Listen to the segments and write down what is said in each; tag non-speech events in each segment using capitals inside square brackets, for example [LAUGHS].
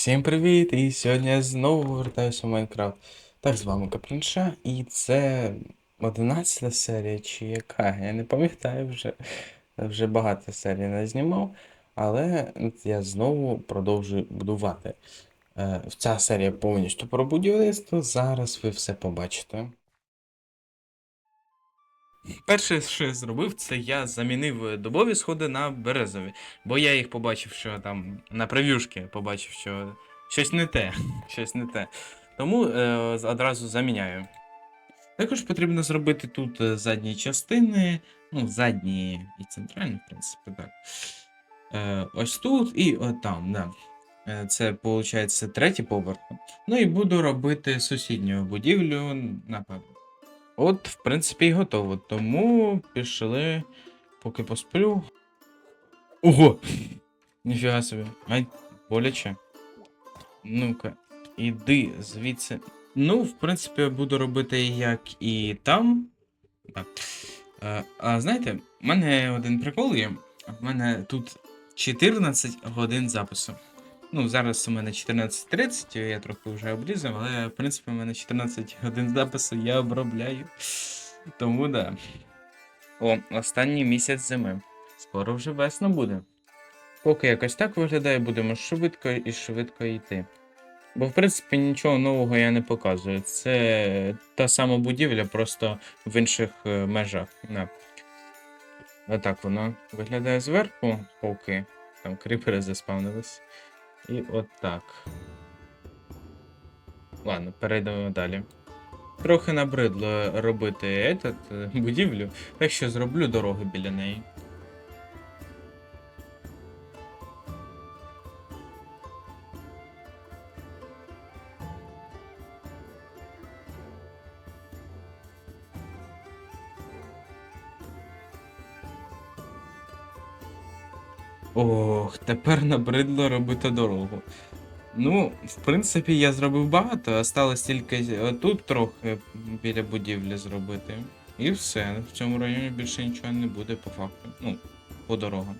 Всім привіт! І сьогодні я знову повертаюся в Майнкрафт. Так, з вами Капрінша, і це 11 серія чи яка? Я не пам'ятаю вже. Вже багато серій не знімав, але я знову продовжую будувати. Е, Ця серія повністю про будівництво. Зараз ви все побачите. Перше, що я зробив, це я замінив дубові сходи на березові. Бо я їх побачив, що там на прев'юшки побачив, що щось не те. [LAUGHS] Щось не те. Тому е, одразу заміняю. Також потрібно зробити тут е, задні частини, ну, задні і центральні, в принципі, так. Е, ось тут і от там, да. Е, Це, виходить, третій поверх. Ну і буду робити сусідню будівлю, напевно. От, в принципі, і готово. Тому пішли, поки посплю. Ого! Ніфіга собі. Ай, боляче. Ну-ка, іди звідси. Ну, в принципі, буду робити як і там. Так. Е, А знаєте, в мене один прикол є. В мене тут 14 годин запису. Ну, зараз у мене 14.30, я трохи вже обрізав, але в принципі у мене 14 годин запису я обробляю. Тому да. О, останній місяць зими. Скоро вже весна буде. Поки якось так виглядає, будемо швидко і швидко йти. Бо, в принципі, нічого нового я не показую. Це та сама будівля, просто в інших е, межах. Да. Отак воно виглядає зверху, поки там кріпери заспавнились. І от так. Ладно, перейдемо далі. Трохи набридло робити этот, е, будівлю, так що зроблю дорогу біля неї. Ох, тепер набридло робити дорогу. Ну, в принципі, я зробив багато, осталось тільки тут трохи біля будівлі зробити. І все. В цьому районі більше нічого не буде по факту. Ну, по дорогам.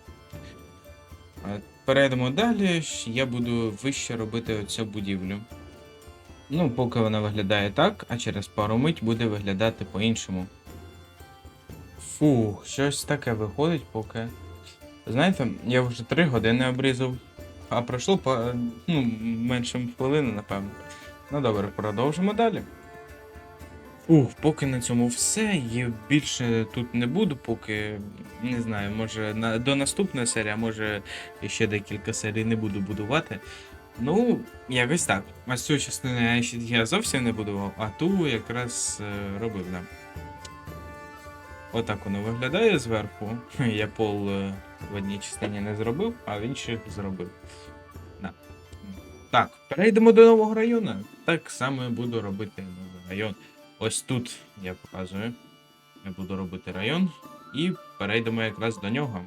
Перейдемо далі, я буду вище робити оцю будівлю. Ну, поки вона виглядає так, а через пару мить буде виглядати по-іншому. Фух, щось таке виходить поки. Знаєте, я вже 3 години обрізав, а пройшло по, ну, менше хвилини, напевно. Ну добре, продовжимо далі. Ух, поки на цьому все. І більше тут не буду, поки не знаю, може на, до наступної серії, а може ще декілька серій не буду будувати. Ну, якось так. Ось цю частину я, я зовсім не будував, а ту якраз е, робив, да. Отак воно виглядає зверху. [LAUGHS] Я пол е, в одній частині не зробив, а в інших зробив. Да. Так, перейдемо до нового району. Так само я буду робити новий район. Ось тут я показую. Я буду робити район і перейдемо якраз до нього.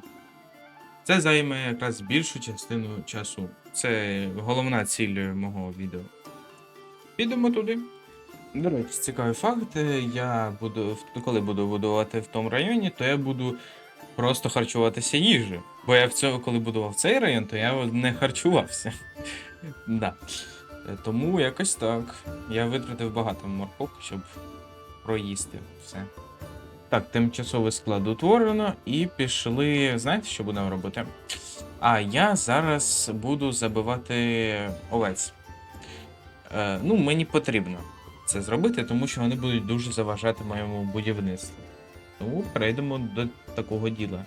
Це займе якраз більшу частину часу. Це головна ціль мого відео. Підемо туди. До речі, цікавий факт. Я буду, коли буду будувати в тому районі, то я буду просто харчуватися їжею. Бо я в цьому, коли будував цей район, то я не харчувався. [LAUGHS] да. Тому якось так. Я витратив багато морковки, щоб проїсти все. Так, тимчасовий склад утворено і пішли. Знаєте, що будемо робити? А я зараз буду забивати овець. Е, ну, мені потрібно це зробити, тому що вони будуть дуже заважати моєму будівництву. Тому перейдемо до такого діла.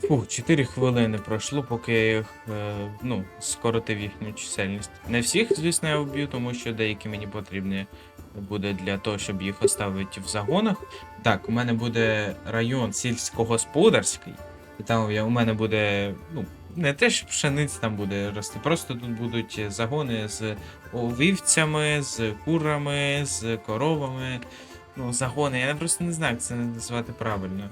Фух, 4 хвилини пройшло, поки я їх е, ну, скоротив їхню чисельність. Не всіх, звісно, я вб'ю, тому що деякі мені потрібні буде для того, щоб їх оставити в загонах. Так, у мене буде район сільськогосподарський, і там я, у мене буде, ну, не те, що пшениця там буде рости, просто тут будуть загони з овівцями, з курами, з коровами. Ну, загони, я просто не знаю, як це назвати правильно.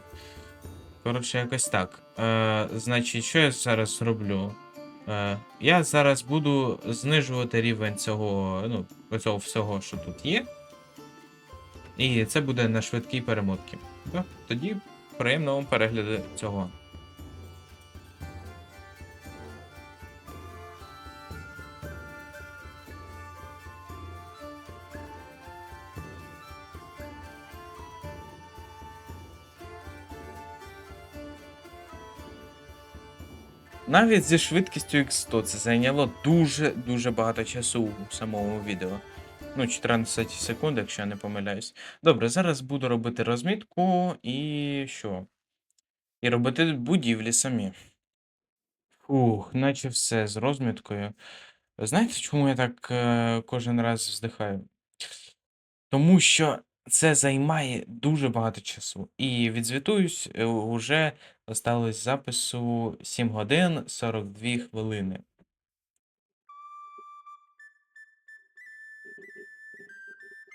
Коротше, якось так. Е, значить, що я зараз роблю? Е, я зараз буду знижувати рівень цього, ну, цього всього, що тут є. І це буде на швидкій перемотці. Тоді приємного перегляду цього. Навіть зі швидкістю X100 це зайняло дуже-дуже багато часу у самому відео. Ну, 14 секунд, якщо я не помиляюсь. Добре, зараз буду робити розмітку і що? І робити будівлі самі. Фух, наче все з розміткою. Знаєте, чому я так е, кожен раз вздихаю? Тому що це займає дуже багато часу. І відзвітуюсь, е, уже осталось запису 7 годин 42 хвилини.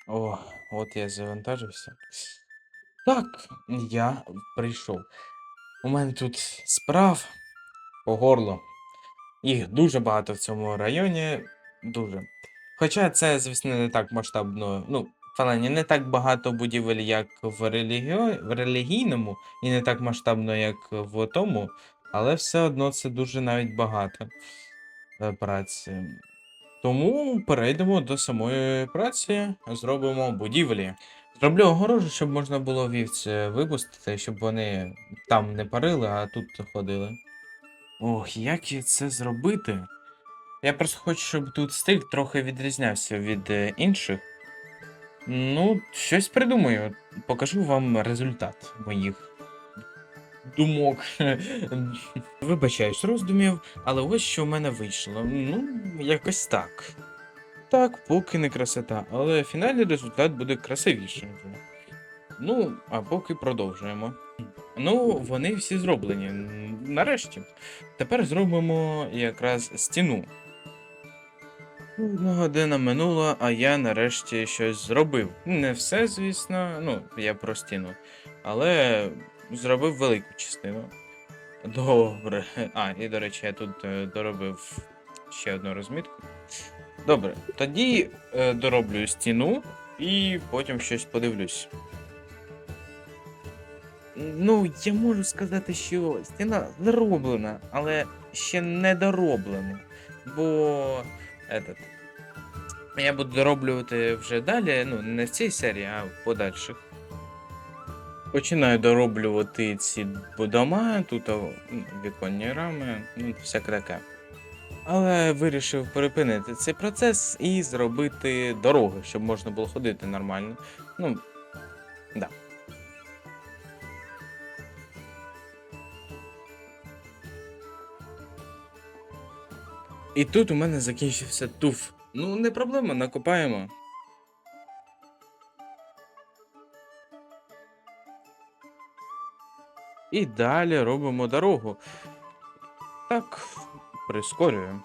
О, от я завантажився. Так, я прийшов. У мене тут справ по горло. Їх дуже багато в цьому районі. Дуже. Хоча це, звісно, не так масштабно. Ну, в плані не так багато будівель, як в, релігіо... в релігійному, і не так масштабно, як в тому, але все одно це дуже навіть багато е, праці. Тому перейдемо до самої праці, зробимо будівлі. Зроблю огорожу, щоб можна було вівць е, випустити, щоб вони там не парили, а тут ходили. Ох, як це зробити? Я просто хочу, щоб тут стиль трохи відрізнявся від е, інших. Ну, щось придумаю. Покажу вам результат моїх думок. [LAUGHS] Вибачаюсь, роздумів, але ось що в мене вийшло. Ну, якось так. Так, поки не красота, але фінальний результат буде красивішим. Ну, а поки продовжуємо. Ну, вони всі зроблені. Нарешті. Тепер зробимо якраз стіну. Одна година минула, а я нарешті щось зробив. Не все, звісно, ну, я про стіну. Але зробив велику частину. Добре. А, і до речі, я тут е, доробив ще одну розмітку. Добре, тоді е, дороблю стіну і потім щось подивлюсь. Ну, я можу сказати, що стіна зроблена, але ще не дороблена. Бо этот, я буду дороблювати вже далі, ну, не в цій серії, а в подальших. Починаю дороблювати ці дома, тут віконні рами, ну, всяке таке. Але вирішив перепинити цей процес і зробити дороги, щоб можна було ходити нормально. Ну, да. І тут у мене закінчився туф. Ну, не проблема, накопаємо. І далі робимо дорогу. Так, прискорюємо.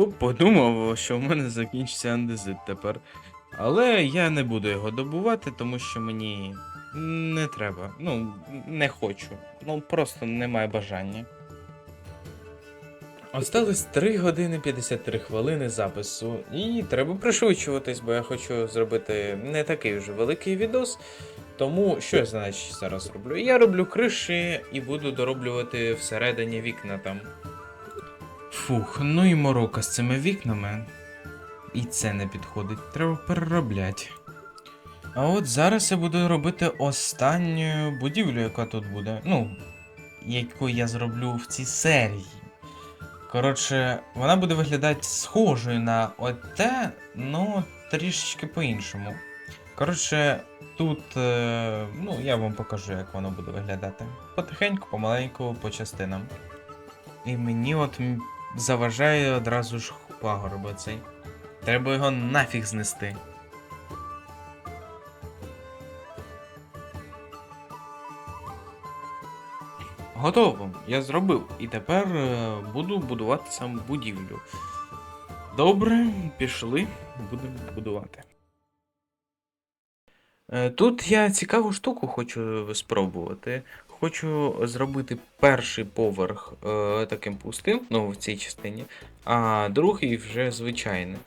Хто подумав, що в мене закінчиться андезит тепер. Але я не буду його добувати, тому що мені не треба. Ну, не хочу. Ну, просто немає бажання. Осталось 3 години 53 хвилини запису, і треба пришвидшуватись, бо я хочу зробити не такий вже великий відос. Тому що я значить зараз роблю? Я роблю криші і буду дороблювати всередині вікна там. Фух, ну і морока з цими вікнами. І це не підходить, треба переробляти. А от зараз я буду робити останню будівлю, яка тут буде. Ну, яку я зроблю в цій серії. Коротше, вона буде виглядати схожою на оте, ну трішечки по-іншому. Коротше, тут. Е, ну, я вам покажу, як воно буде виглядати. Потихеньку, помаленьку, по частинам. І мені от заважає одразу ж пагорб оцей. Треба його нафіг знести. Готово, я зробив. І тепер е, буду будувати сам будівлю. Добре, пішли, будемо будувати. Е, Тут я цікаву штуку хочу спробувати. Хочу зробити перший поверх е, таким пустим, ну в цій частині, а другий вже звичайний.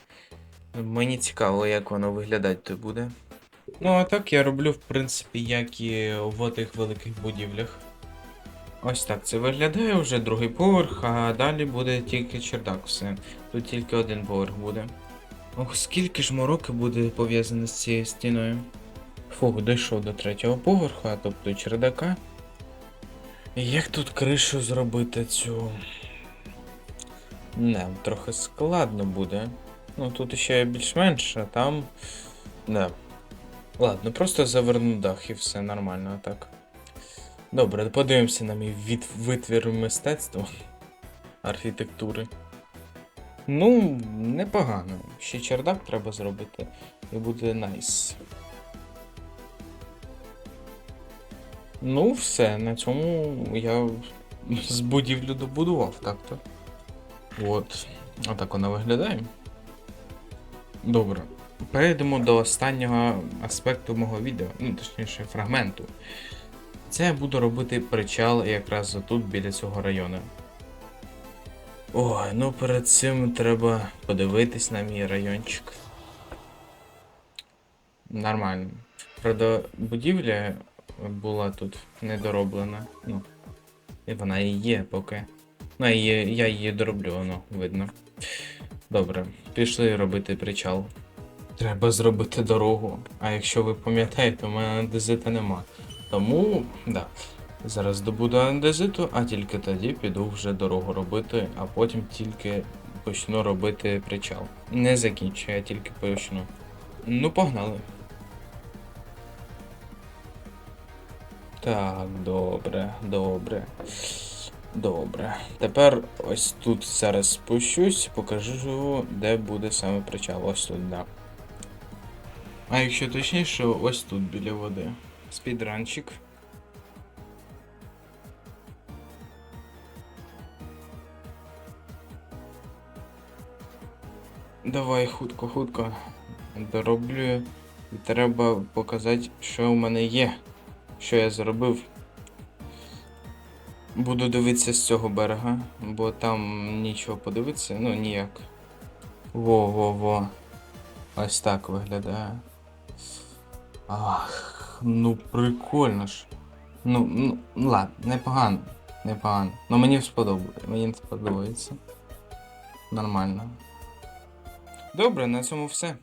Мені цікаво, як воно виглядати буде. Ну, а так я роблю, в принципі, як і в тих великих будівлях. Ось так це виглядає вже другий поверх, а далі буде тільки чердак все. Тут тільки один поверх буде. Ох, скільки ж мороки буде пов'язане з цією стіною. Фух, дійшов до третього поверха, тобто чердака. Як тут кришу зробити цю. Не, трохи складно буде. Ну тут ще більш-менш, а там. Не. Ладно, просто заверну дах і все нормально, а так. Добре, подивимося на мій від... витвір мистецтва архітектури. Ну, непогано. Ще чердак треба зробити. І буде найс. Ну, все, на цьому я з будівлю добудував, так-то. От. Отак вона виглядає. Добре. Перейдемо до останнього аспекту мого відео, ну точніше фрагменту. Це я буду робити причал якраз тут біля цього району. Ой, ну перед цим треба подивитись на мій райончик. Нормально. Правда, будівля була тут недороблена. Ну. І вона і є поки. Ну, і я її дороблю, воно видно. Добре, пішли робити причал. Треба зробити дорогу. А якщо ви пам'ятаєте, у мене андезита нема. Тому, да. Зараз добуду андезиту, а тільки тоді піду вже дорогу робити, а потім тільки почну робити причал. Не закінчу, я тільки почну. Ну, погнали. Так, добре, добре. Добре. Тепер ось тут зараз спущусь, покажу, де буде саме причал. Ось тут, да. А якщо точніше, ось тут біля води. Спідранчик. Давай хутко, хутко. Дороблю. І треба показати, що у мене є. Що я зробив. Буду дивитися з цього берега, бо там нічого подивитися, ну ніяк. Во-во-во. Ось так виглядає. Ах, ну прикольно ж. Ну, ну, ладно, непогано. Непогано. Ну мені сподобається. Мені сподобається. Нормально. Добре, на цьому все.